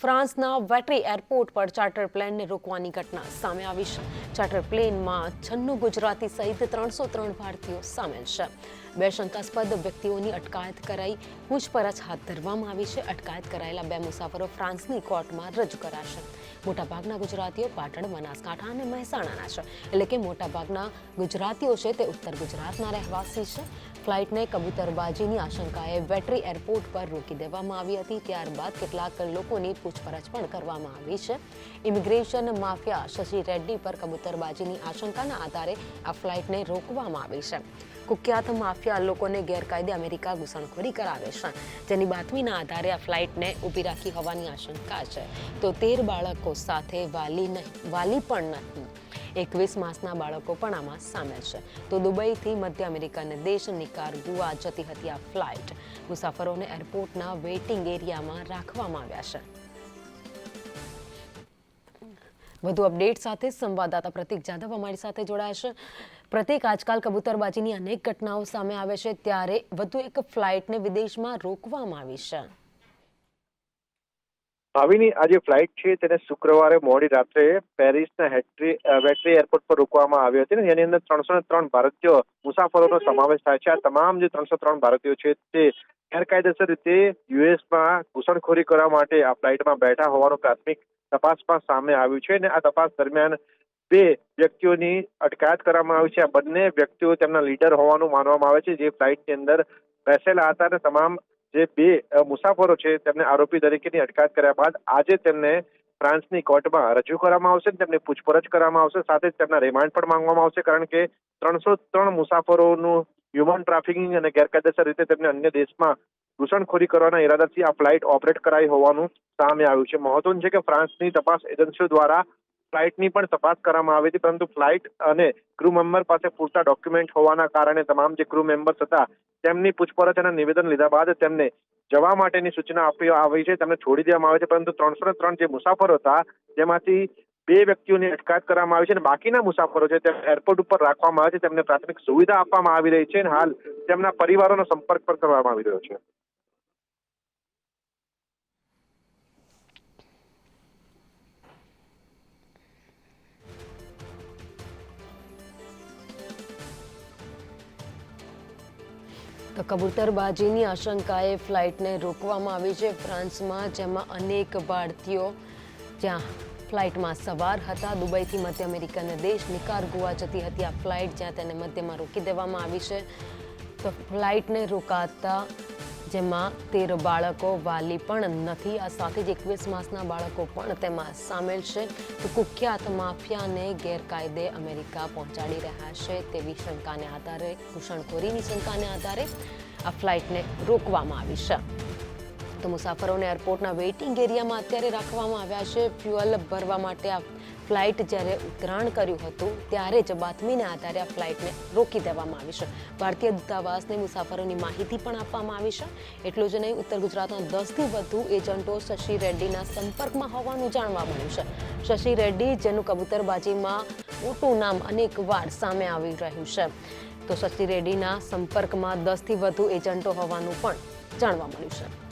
ફ્રાન્સના વેટરી airport પર charter પ્લેનને રોકવાની ઘટના સામે આવી છે. ચાર્ટર પ્લેનમાં છન્નું ગુજરાતી સહિત ત્રણસો ત્રણ ભારતીયો સામેલ છે. બે શંકાસ્પદ વ્યક્તિઓની અટકાયત કરાઈ પૂછપરછ હાથ ધરવામાં આવી છે. અટકાયત કરાયેલા બે મુસાફરો ફ્રાન્સની કોર્ટમાં રજૂ કરાશે. મોટાભાગના ગુજરાતીઓ પાટણ, બનાસકાંઠા અને મહેસાણાના છે. એટલે કે મોટાભાગના ગુજરાતીઓ છે તે ઉત્તર ગુજરાતના રહેવાસી છે. ફ્લાઇટને કબૂતરબાજીની આશંકાએ વેટરી એરપોર્ટ પર રોકી દેવામાં આવી હતી. ત્યારબાદ કેટલાક લોકોની પૂછપરછ પણ કરવામાં આવી છે. ઇમિગ્રેશન માફિયા શશી રેડ્ડી પર કબૂતરબાજીની આશંકાના આધારે આ ફ્લાઇટને રોકવામાં આવી છે. કુખ્યાત માફિયા લોકોને ગેરકાયદે અમેરિકા ઘૂસણખોરી કરાવે છે. જેની બાતમીના આધારે આ ફ્લાઇટને ઊભી રાખી હોવાની આશંકા છે. તો તેર બાળકો સાથે વાલી નહીં, વાલી પણ નથી એકવીસ માસના બાળકો પણ આમાં સામેલ છે. તો દુબઈથી મધ્ય અમેરિકાને દેશ નિકાર ગુવા જતી હતી આ ફ્લાઇટ મુસાફરોને એરપોર્ટના વેઇટિંગ એરિયામાં રાખવામાં આવ્યા છે. વધુ અપડેટ સાથે સંવાદદાતા પ્રતિક જાદવ અમારી સાથે જોડાશે પ્રતિક, આજકાલ કબૂતરબાજીની અનેક ઘટનાઓ સામે આવે છે, ત્યારે વધુ એક ફ્લાઇટને વિદેશમાં રોકવામાં આવી છે. ભાવિની આ જે ફ્લાઇટ છે, તેને શુક્રવારે મોડી રાત્રે પેરિસના હેટ્રી વેટ્રી એરપોર્ટ પર રોકવામાં આવી હતી ને, જેની અંદર ત્રણસો ત્રણ ભારતીય મુસાફરોનો સમાવેશ થાય છે. આ તમામ જે ત્રણસો ત્રણ ભારતીયો છે, તે ગેરકાયદેસર રીતે યુએસમાં ઘૂસણખોરી કરવા માટે આ ફ્લાઇટમાં બેઠા હોવાનું પ્રાથમિક તપાસમાં સામે આવ્યું છે અને આ તપાસ દરમિયાન બે વ્યક્તિઓની અટકાયત કરવામાં આવી છે. આ બંને વ્યક્તિઓ તેમના લીડર હોવાનું માનવામાં આવે છે, જે ફ્લાઇટની અંદર બેસેલા હતા અને તમામ જે બે મુસાફરો છે તેમને આરોપી તરીકેની અટકાયત કર્યા બાદ આજે તેમને ફ્રાન્સની કોર્ટમાં રજૂ કરવામાં આવશે તેમની પૂછપરછ કરવામાં આવશે, સાથે જ તેમના રિમાન્ડ પણ માંગવામાં આવશે, કારણ કે ત્રણસો ત્રણ મુસાફરોનું હ્યુમન ટ્રાફિકિંગ અને ગેરકાયદેસર રીતે તેમને અન્ય દેશમાં ઘૂસણખોરી કરવાના ઈરાદાથી આ ફ્લાઇટ ઓપરેટ કરાઈ હોવાનું સામે આવ્યું છે. મહત્વનું છે કે ફ્રાન્સની તપાસ એજન્સીઓ દ્વારા ફ્લાઇટની પણ તપાસ કરવામાં આવી હતી, પરંતુ ફ્લાઇટ અને ક્રૂ મેમ્બર પાસે પૂરતા ડોક્યુમેન્ટ હોવાના કારણે તમામ જે ક્રૂ મેમ્બર્સ હતા, તેમની પૂછપરછ અને નિવેદન લીધા બાદ તેમને જવા માટેની સૂચના આપી આવી છે, તેમને છોડી દેવામાં આવે છે, પરંતુ ત્રણસો ત્રણ જે મુસાફરો હતા, જેમાંથી બે વ્યક્તિઓની અટકાયત કરવામાં આવી છે અને બાકીના મુસાફરો છે તે એરપોર્ટ ઉપર રાખવામાં આવે છે, તેમને પ્રાથમિક સુવિધા આપવામાં આવી રહી છે અને હાલ તેમના પરિવારોનો સંપર્ક પણ કરવામાં આવી રહ્યો છે. કબૂતરબાજીની આશંકાએ ફ્લાઇટને રોકવામાં આવી છે ફ્રાન્સમાં, જેમાં અનેક ભારતીયો જ્યાં ફ્લાઇટમાં સવાર હતા. દુબઈથી મધ્ય અમેરિકાના દેશ નિકારગુઆ જતી હતી આ ફ્લાઇટ, જ્યાં તેને મધ્યમાં રોકી દેવામાં આવી છે. તો ફ્લાઇટને રોકાતા જેમાં તેર બાળકો વાલી પણ નથી. આ સાથે જ એકવીસ માસના બાળકો પણ તેમાં સામેલ છે. કુખ્યાત માફિયાને ગેરકાયદે અમેરિકા પહોંચાડી રહ્યા છે તેવી શંકાને આધારે ઘૂસણખોરીની શંકાને આધારે આ ફ્લાઇટને રોકવામાં આવી છે. તો મુસાફરોને એરપોર્ટના વેઇટિંગ એરિયામાં અત્યારે રાખવામાં આવ્યા છે. ફ્યુઅલ ભરવા માટે આ ફ્લાઇટ જ્યારે ઉતરાણ કર્યું હતું, ત્યારે જ બાતમીને આધારે આ ફ્લાઇટને રોકી દેવામાં આવી છે. ભારતીય દૂતાવાસને મુસાફરોની માહિતી પણ આપવામાં આવી છે. એટલું જ નહીં, ઉત્તર ગુજરાતના દસથી વધુ એજન્ટો શશી રેડ્ડીના સંપર્કમાં હોવાનું જાણવા મળ્યું છે. શશી રેડ્ડી, જેનું કબૂતરબાજીમાં મોટું નામ અનેકવાર સામે આવી રહ્યું છે. તો શશી રેડ્ડીના સંપર્કમાં દસથી વધુ એજન્ટો હોવાનું પણ જાણવા મળ્યું છે.